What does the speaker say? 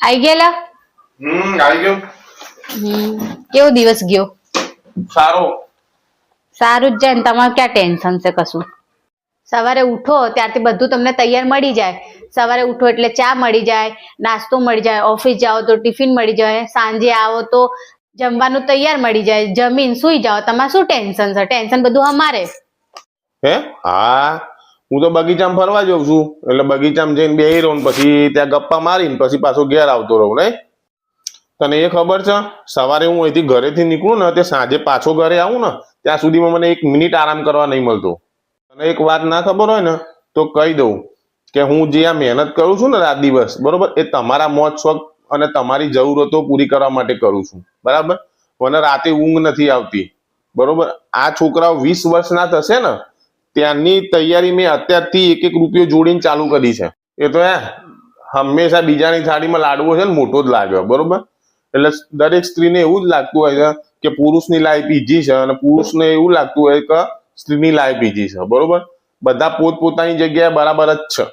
આઈ ગયેલા? હમ આવી ગયો. હમ કેવો દિવસ ગયો? સારો. સારું જ જાય ને તમારે ક્યાં ટેન્શન છે કશું? સવારે ઉઠો ત્યારથી બધું તમને તૈયાર મળી જાય. સવારે ઉઠો એટલે ચા મળી જાય નાસ્તો મળી જાય ઓફિસ જાઓ તો ટિફિન મળી જાય સાંજે આવો તો જમવાનું તૈયાર મળી જાય જમીન સુઈ જાઓ તમારે શું ટેન્શન છે? ટેન્શન બધું અમારે. હે? હા. હું તો બગીચામાં ફરવા જાઉં છું. એટલે બગીચામાં જઈને બેહી રહું પછી ત્યાં ગપ્પા મારીને પછી પાછો ઘેર આવતો રહું, નહીં? તને એ ખબર છે? સવારે હું અહીંથી ઘરેથી નીકળું ને તે સાંજે પાછો ઘરે આવું ને, ત્યાં સુધીમાં મને એક મિનિટ આરામ કરવા નહીં મળતો. તને એક વાત ના ખબર હોય ને, તો કહી દઉં કે હું જે આ મહેનત કરું છું ને રાત દિવસ, બરોબર? એ તમારા મોજ શોખ અને તમારી જરૂરતો પૂરી કરવા માટે કરું છું. બરાબર? મને રાતે ઊંઘ નથી આવતી. બરોબર? આ છોકરાઓ વીસ વર્ષના થશે ને ત્યાંની તૈયારી મેં અત્યારથી એક એક રૂપિયો જોડીને ચાલુ કરી છે. એ તો હંમેશા બીજાની થાળીમાં લાડવો છે ને મોટો જ લાગ્યો, બરોબર? એટલે દરેક સ્ત્રીને એવું જ લાગતું હોય છે કે પુરુષની લાઈફ ઈજી છે અને પુરુષને એવું લાગતું હોય કે સ્ત્રીની લાઈફ ઈજી છે, બરોબર? બધા પોતપોતાની જગ્યાએ બરાબર જ છે.